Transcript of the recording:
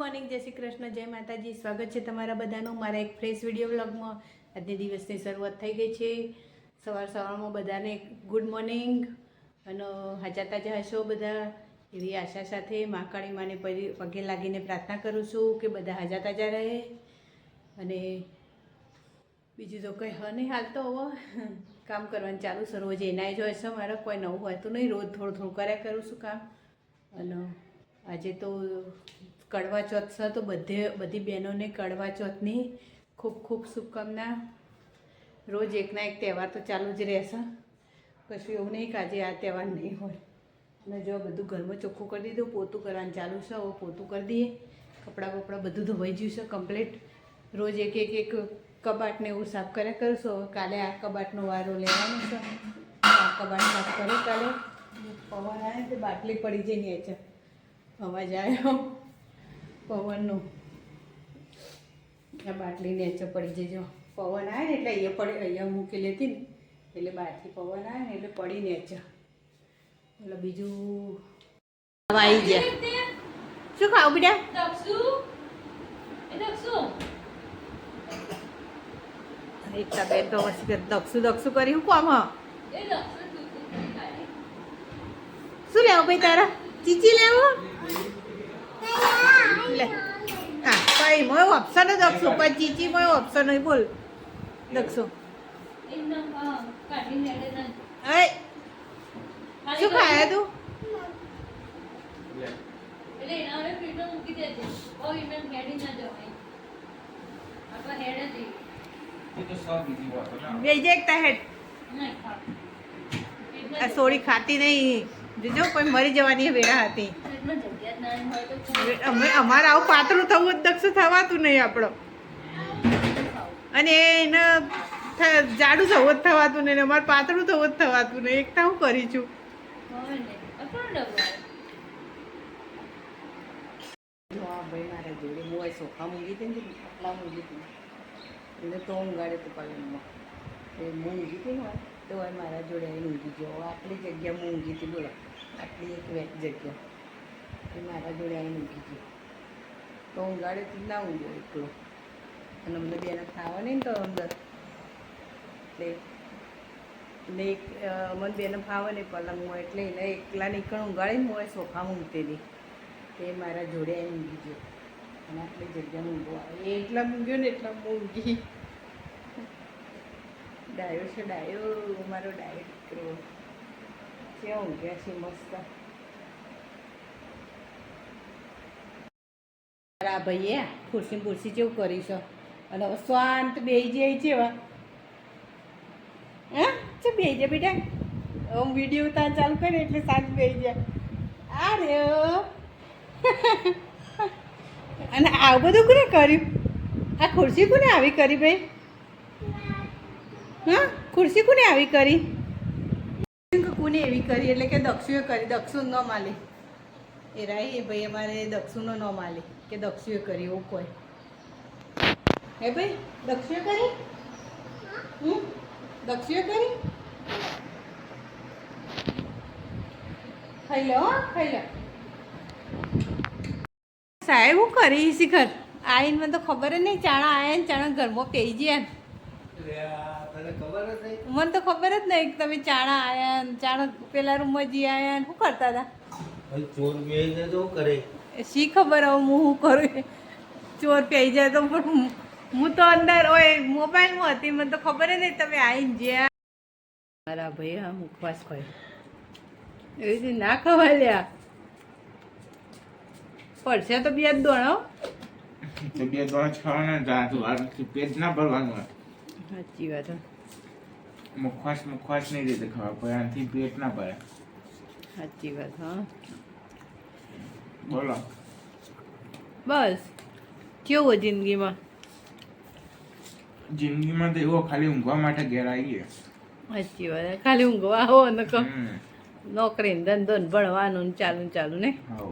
Morning, જય શ્રી કૃષ્ણ, જય માતાજી. સ્વાગત છે તમારા બધાનું મારા એક ફ્રેશ વીડિયો વ્લોગમાં આજની દિવસની શરૂઆત થઈ ગઈ છે. સવાર સવારમાં બધાને ગુડ મોર્નિંગ અને હાજા તાજા હશો બધા. એવી આશા સાથે મહાકાળી માને પરી- પગે લાગીને પ્રાર્થના કરું છું કે બધા હાજા તાજા રહે. અને બીજું તો કંઈ હ નહીં હાલ તો હવે. કામ કરવાનું ચાલુ સર રોજ એનાય જ છે. મારે કોઈ નવું હોય તો નહીં. રોજ થોડું થોડું કર્યા કરું છું કામ. અને આજે તો કડવા ચોથ છે તો બધે, બધી બહેનોને કડવા ચોથની ખૂબ ખૂબ શુભકામના. રોજ એકના એક તહેવાર તો ચાલુ જ રહેશે. કશું એવું નહીં કે આજે આ તહેવાર નહીં હોય. અને જો બધું ઘરમાં ચોખ્ખું કરી દીધું, પોતું કરવાનું ચાલુ છે, હવે પોતું કરી દઈએ. કપડાં બપડા બધું ધોવાઈ ગયું છે કમ્પ્લીટ. રોજ એક એક એક કબાટને એવું સાફ કર્યા કરશો હવે કાલે આ કબાટનો વારો લેવાનો છે. આ કબાટ સાફ કરે કાલે. પવન આવે તે બાટલી પડી જાય છે અવાજ આવ્યો. પવનનો. આ બાટલી નેચો પડી જજો. પવન આવે ને એટલે અહીંયા પડી અહીંયા મૂકી લેતી ને. એટલે બહારથી પવન આવે ને એટલે પડી નીચે. એટલે બીજું આવી ગયા. શું ખાવ બેટા? એકતા બેન તો પછી દક્ષુ દક્ષુ કરી હું કામ શું લેવું ભાઈ તારા? ચીચી લેવું? લે. હા મોય ઓપ્શન જ આપશું. પણ ચીચી મોય ઓપ્શન હોય, બોલ. અય શું ખાયા તું? એટલે એક હેડી ના જવાય આપા હેડ જ એ તો સૌ બીજી વાત ના બે જે એકતા હેડ. નહીં ખા આ સોડી ખાતી નહીં. જોજો, કોઈ મરી જવાની વેળા હતી. હોય. અમે અમારે આવું પાતળું થવું જ દક્ષ થવાતું નહીં આપણો. અને એને જાડું થવું જ થવાતું નહીં અમારે પાતળું થવું જ થવાતું નહીં. એકતા હું કરી છું? ભાઈ મારા જોડે હું આ સોફા મૂકી હતી ને આટલા મૂકી હતી. એટલે તો ઊંઘાડે તો પલંગમાં એ હું ઊંઘી હતી ને તો મારા જોડે ઊંઘી ગયો. હવે આટલી જગ્યા હું ઊંઘી હતી બોલો. આટલી એક વેટ જગ્યા. એ મારા જોડે આવીને ગયો તો ઊંઘાડે તો ના ઊંઘો એકલો. અને અમને બેને ખાવા નહીં તો અંદર. એટલે ને એક અમને બેને ફાવે ને પલંગમાં એટલે એને એકલા નીકળ ઊંઘાડીને હું એ સોફામાં ઊંઘતી હતી તે મારા જોડે આવીને ગયો અને આટલી જગ્યા ઊંઘો આવે એ એટલા ઊંઘ્યો ને એટલા હું ઊંઘી. ડાયો છે, ડાયો, મારો ડાયો દીકરો. ક્યાં ઊંઘ્યા છે, મસ્ત. મારા ભાઈએ ખુરશી ખુરશી જેવું કરી છે. અને હવે શાંત બે જાય છે હા? ચો બે જાય બેટા? હું વીડિયો ઉતાર ચાલુ કરે એટલે શાંત બે જાય. અરે અને આવું બધું કોને કર્યું? આ ખુરશી કોને આવી કરી ભાઈ? હા? ખુરશી કોને આવી કરી? કોને એવી કરી? એટલે કે દક્ષુએ કરી. દક્ષુ ન માલી એ રાઈ એ ભાઈ અમારે દક્ષુનો ન માલી કે દક્ષુએ કરી એવું કોઈ. હે ભાઈ દક્ષુએ કરી? હું દક્ષુએ કરી? ખાઈ લો ખાઈ લો સાહેબ હું કરી શિખર આઈને મને તો ખબર જ નહીં ચાણા આયા ને ચાણા ઘરમાં પેઈ ગયા તને ખબર જ નહીં? મને તો ખબર જ નહીં તમે ચાણા આયા ચાણા પેલા રૂમમાં જઈ આયા શું કરતા હતા? ચોર બે ને તો કરે? શી ખબર હવે હું શું કરું? ચોર પેઈ જાય તો પણ હું- હું તો અંદર ઓય મોબાઈલમાં હતી મને તો ખબર નહીં તમે આવીને જ્યાં મારા ભાઈ હા મુખવાસ ખોય એવી રીતે ના ખવા લ્યા. પડશે તો બે જ દોણો બે દોણ છ ને જાતું આટલું પેટ ના ભરવાનું સાચી વાત. મુખવાસ મુખવાસ નહીં રીતે ખાવા પડે આનાથી પેટ ના ભરે. સાચી વાત હા. બોલો. બસ. કેવું જિંદગીમાં? જિંદગીમાં તો એવો ખાલી ઊંઘવા માટે ઘેર આવીએ. સાચી વાત ખાલી ઊંઘવા આવો ને નોકરી ધંધો ને ભણવાનું ચાલુ ને ચાલુ ને હઉ